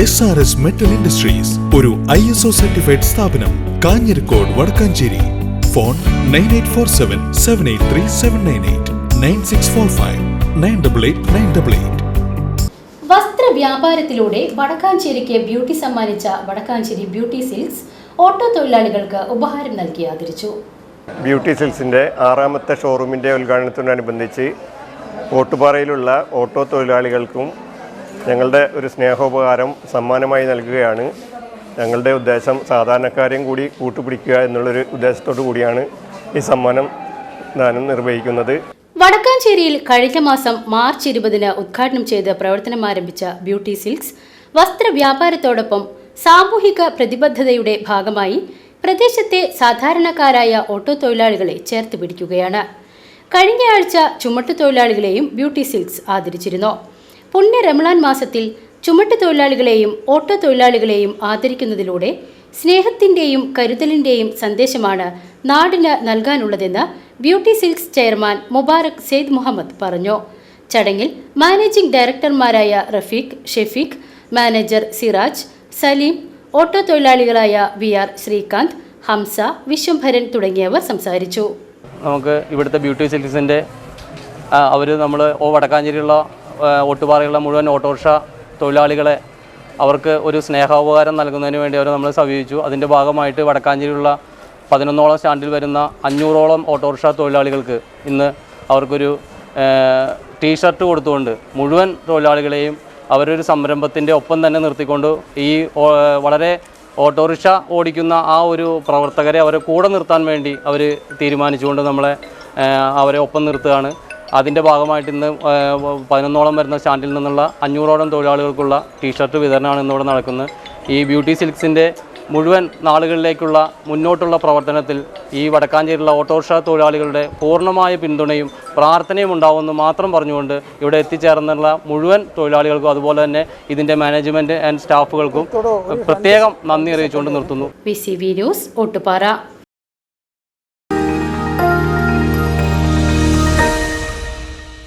S R S metal industries ഒരു I S O certified സ്ഥാപനം Kanjirakode Vadakkanchery. Phone nine eight four seven seven eight three seven nine eight nine six four five nine double eight nine double eight വസ്ത്രവ്യാപാരത്തിലൂടെ വടക്കാഞ്ചേരിക്ക് beauty സമ്മാനിച്ച Vadakkanchery beauty silks auto തൊഴിലാളികൾക്ക് ഉപഹാരം നൽകി ആദരിച്ചു. Beauty സിൽസിന്റെ ആറാമത്തെ ഷോറൂമിന്റെ ഉദ്ഘാടനത്തോടനുബന്ധിച്ച് ഓട്ടുപാറയിലുള്ള auto തൊഴിലാളികൾക്കും ഞങ്ങളുടെ ഒരു സ്നേഹോപകാരം സമ്മാനമായി നൽകുകയാണ്. ഞങ്ങളുടെ ഉദ്ദേശം സാധാരണക്കാരെയും കൂടി കൂട്ടുപിടിക്കുക എന്നുള്ളൊരു ഉദ്ദേശത്തോടു കൂടിയാണ് ഈ സമ്മാനം ദാനം നിർവഹിക്കുന്നത്. വടക്കാഞ്ചേരിയിൽ കഴിഞ്ഞ മാസം മാർച്ച് ഇരുപതിന് ഉദ്ഘാടനം ചെയ്ത് പ്രവർത്തനം ആരംഭിച്ച ബ്യൂട്ടി സിൽക്സ് വസ്ത്രവ്യാപാരത്തോടൊപ്പം സാമൂഹിക പ്രതിബദ്ധതയുടെ ഭാഗമായി പ്രദേശത്തെ സാധാരണക്കാരായ ഓട്ടോ തൊഴിലാളികളെ ചേർത്ത് പിടിക്കുകയാണ്. കഴിഞ്ഞയാഴ്ച ചുമട്ടു തൊഴിലാളികളെയും ബ്യൂട്ടി സിൽക്സ് ആദരിച്ചിരുന്നു. പുണ്യ റമളാൻ മാസത്തിൽ ചുമട്ട് തൊഴിലാളികളെയും ഓട്ടോ തൊഴിലാളികളെയും ആദരിക്കുന്നതിലൂടെ സ്നേഹത്തിന്റെയും കരുതലിന്റെയും സന്ദേശമാണ് നാടിന് നൽകാനുള്ളതെന്ന് beauty silks chairman Mubarak Syed Muhammad പറഞ്ഞു. ചടങ്ങിൽ മാനേജിംഗ് ഡയറക്ടർമാരായ റഫീഖ് ഷെഫീഖ് മാനേജർ സിറാജ് സലീം ഓട്ടോ തൊഴിലാളികളായ വി ആർ ശ്രീകാന്ത് ഹംസ വിശ്വംഭരൻ തുടങ്ങിയവർ സംസാരിച്ചു. നമുക്ക് ഇവിടുത്തെ ബ്യൂട്ടി സിൽക്സിന്റെ അവർ നമ്മൾ ഓ വടക്കാഞ്ചേരിയുള്ള ഓട്ടുപാറയുള്ള മുഴുവൻ ഓട്ടോറിക്ഷ തൊഴിലാളികളെ അവർക്ക് ഒരു സ്നേഹോപകാരം നൽകുന്നതിന് വേണ്ടി അവർ നമ്മൾ സമീപിച്ചു. അതിന്റെ ഭാഗമായിട്ട് വടക്കാഞ്ചേരിയുള്ള പതിനൊന്നോളം സ്റ്റാൻഡിൽ വരുന്ന അഞ്ഞൂറോളം ഓട്ടോറിക്ഷ തൊഴിലാളികൾക്ക് ഇന്ന് അവർക്കൊരു ടീഷർട്ട് കൊടുത്തുകൊണ്ട് മുഴുവൻ തൊഴിലാളികളെയും അവരൊരു സംരംഭത്തിന്റെ ഒപ്പം തന്നെ നിർത്തിക്കൊണ്ട് ഈ വളരെ ഓട്ടോറിക്ഷ ഓടിക്കുന്ന ആ ഒരു പ്രവർത്തകരെ അവരെ കൂടെ നിർത്താൻ വേണ്ടി അവർ തീരുമാനിച്ചുകൊണ്ട് നമ്മളെ അവരെ ഒപ്പം നിർത്തുകയാണ്. അതിന്റെ ഭാഗമായിട്ട് ഇന്ന് പതിനൊന്നോളം വരുന്ന സ്റ്റാൻഡിൽ നിന്നുള്ള അഞ്ഞൂറോളം തൊഴിലാളികൾക്കുള്ള ടീഷർട്ട് വിതരണമാണ് ഇന്നിവിടെ നടക്കുന്നത്. ഈ ബ്യൂട്ടി സിൽക്സിന്റെ മുഴുവൻ നാളുകളിലേക്കുള്ള മുന്നോട്ടുള്ള പ്രവർത്തനത്തിൽ ഈ വടക്കാഞ്ചേരിയിലുള്ള ഓട്ടോറിക്ഷ തൊഴിലാളികളുടെ പൂർണമായ പിന്തുണയും പ്രാർത്ഥനയും ഉണ്ടാവുമെന്ന് മാത്രം പറഞ്ഞുകൊണ്ട് ഇവിടെ എത്തിച്ചേർന്നുള്ള മുഴുവൻ തൊഴിലാളികൾക്കും അതുപോലെ തന്നെ ഇതിന്റെ മാനേജ്മെന്റ് ആൻഡ് സ്റ്റാഫുകൾക്കും പ്രത്യേകം നന്ദി അറിയിച്ചുകൊണ്ട് നിർത്തുന്നു. V C V news Ottupara